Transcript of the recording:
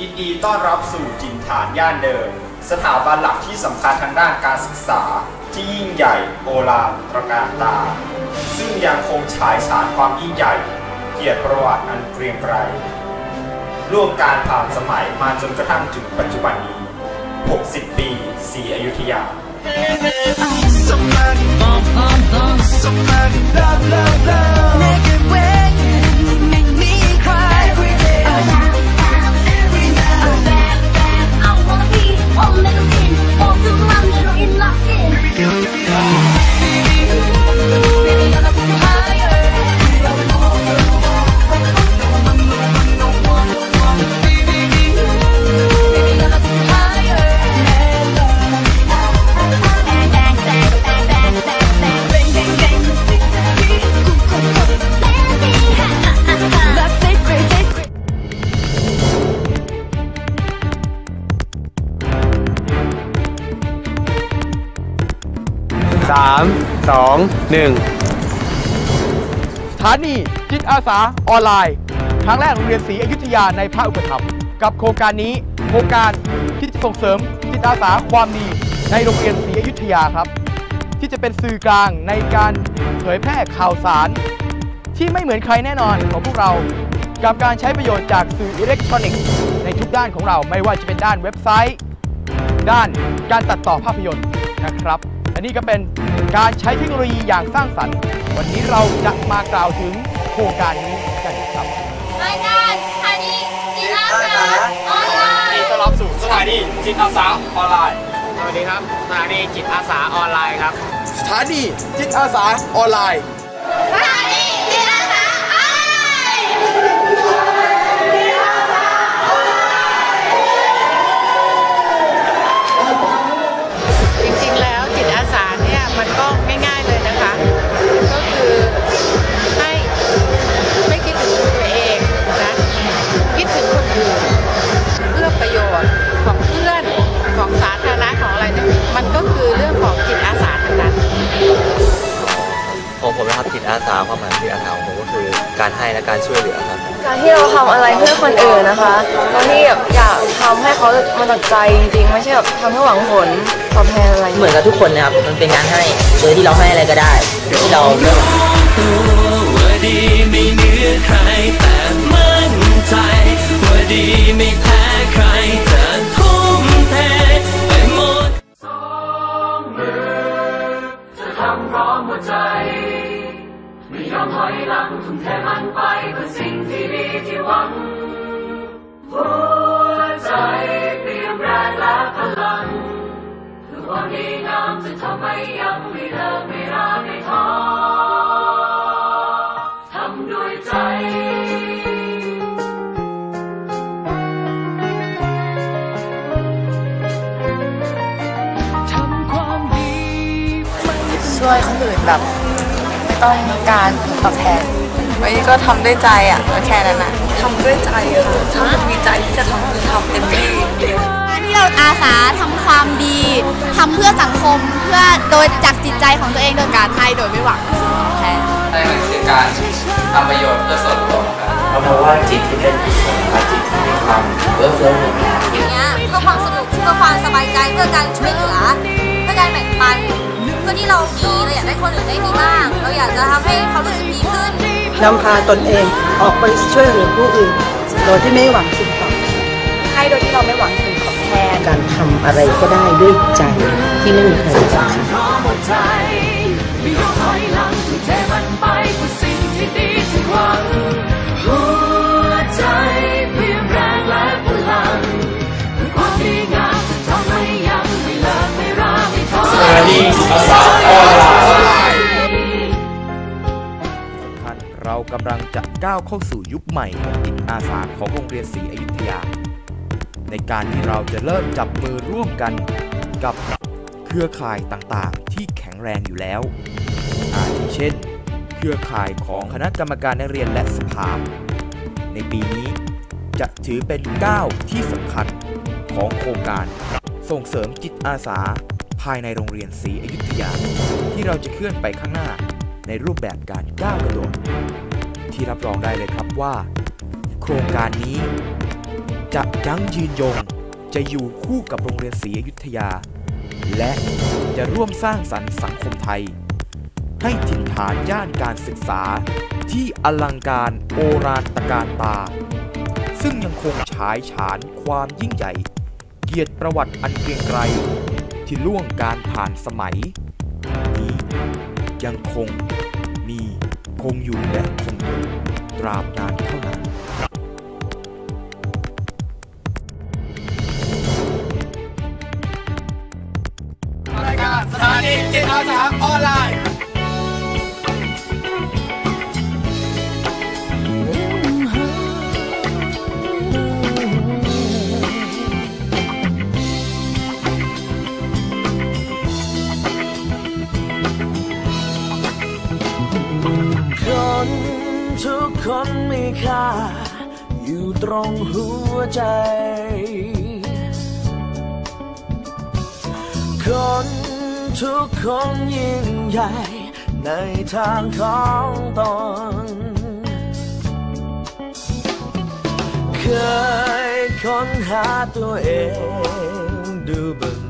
ยินดีต้อนรับสู่จินฐานย่านเดิม สถาบันหลักที่สำคัญทางด้านการศึกษา ที่ยิ่งใหญ่โอฬารตระการตา ซึ่งยังคงฉายฉานความยิ่งใหญ่ เกียรติประวัติอันเกรียงไกรร่วมการผ่านสมัยมาจนกระทั่งถึงปัจจุบันนี้ 60 ปีศรีอยุธยา Somebody bum bum Yeah. 3 2 1สถานีจิตอาสาออนไลน์ครั้งแรกโรงเรียนศรีอยุธยาในภาคอุปถัมภ์กับโครงการนี้โครงการที่จะส่งเสริมจิตอาสาความดีในโรงเรียนศรีอยุธยาครับ ที่จะเป็นสื่อกลางในการเผยแพร่ข่าวสาร ที่ไม่เหมือนใครแน่นอนของพวกเรากับการใช้ประโยชน์จากสื่ออิเล็กทรอนิกส์ในทุกด้านของเราไม่ว่าจะเป็นด้านเว็บไซต์ ด้านการตัดต่อภาพยนตร์นะครับ และนี่ก็เป็นการใช้เทคโนโลยีอย่างสร้างสรรค์ วันนี้เราจะมากล่าวถึงโครงการนี้กันครับรายการสถานีจิตอาสาออนไลน์ต้อนรับสู่สถานีจิตอาสาออนไลน์สวัสดีครับสถานีจิตอาสาออนไลน์ครับ สถานีจิตอาสาออนไลน์ ผมนะครับจิตอาสาความหมายของจิตอาสาของผมก็คือการให้และการช่วยเหลือครับการที่เราทำอะไรเพื่อคนอื่นนะคะเราที่แบบอยากทำให้เขามาจากใจจริงๆไม่ใช่แบบทำเพื่อหวังผลตอบแทนอะไรเหมือนกับทุกคนนะครับ มันเป็นการให้ โดยที่เราให้อะไรก็ได้ ที่เราเลือกว่าดีไม่เหนือใครแต่มั่นใจว่าดีไม่ ช่วยคนอื่นแบบ ไม่ต้องการตอบแทน วันนี้ก็ทำด้วยใจอะก็แค่นั้นนะทำด้วยใจอะถ้ามันมีใจที่จะทำคือทำเต็มที่ที่เราอาสาทำความดีทำเพื่อสังคมเพื่อโดยจากจิตใจของตัวเองโดยการให้โดยไม่หวังสิ่งตอบแทนให้มันคือการทำประโยชน์เพื่อส่วนรวมครับ เรามองว่าจิตที่เป็นกุศลและจิตที่มีความเอื้อเฟื้อเผื่อแผ่อย่างเงี้ยเพื่อความสนุกเพื่อความสบายใจเพื่อการช่วยเหลือเพื่อการแบ่งปันเพื่อที่เรามีเราอยากได้คนอื่นได้มีบ้าง เราอยากจะทำให้เขารู้สึกดีขึ้นนำพาตนเองออกไปช่วยเหลือผู้อื่น โดยที่ไม่หวังสิ่งตอบแทนให้โดยที่เราไม่หวังสิ่งตอบแทนการทำอะไรก็ได้ด้วยใจที่ไม่มีใครรู้จัก กำลังจะก้าวเข้าสู่ยุคใหม่ของจิตอาสาของโรงเรียนศรีอยุธยา ในการที่เราจะเริ่มจับมือร่วมกันกับเครือข่ายต่างๆ ที่แข็งแรงอยู่แล้ว อาทิเช่น เครือข่ายของคณะกรรมการนักเรียนและสภา ในปีนี้จะถือเป็นก้าวที่สำคัญของโครงการ ส่งเสริมจิตอาสาภายในโรงเรียนศรีอยุธยา ที่เราจะเคลื่อนไปข้างหน้าในรูปแบบการก้าวกระโดด ที่รับรองได้เลยครับว่า โครงการนี้ จะยั่งยืนยง จะอยู่คู่กับโรงเรียนศรีอยุธยา และจะร่วมสร้างสรรค์สังคมไทย ให้ถิ่นฐานย่านการศึกษา ที่อลังการโอรานตะการตา ซึ่งยังคงฉายฉานความยิ่งใหญ่ เกียรติประวัติอันเกรียงไกรที่ล่วงการผ่านสมัย นี้ยังคง คงอยู่และคงอยู่ตราบนานเท่านั้น คนมีค่า อยู่ตรงหัวใจ คนทุกคนยิ่งใหญ่ ในทางของตน เคยค้นหาตัวเองดูบ้าง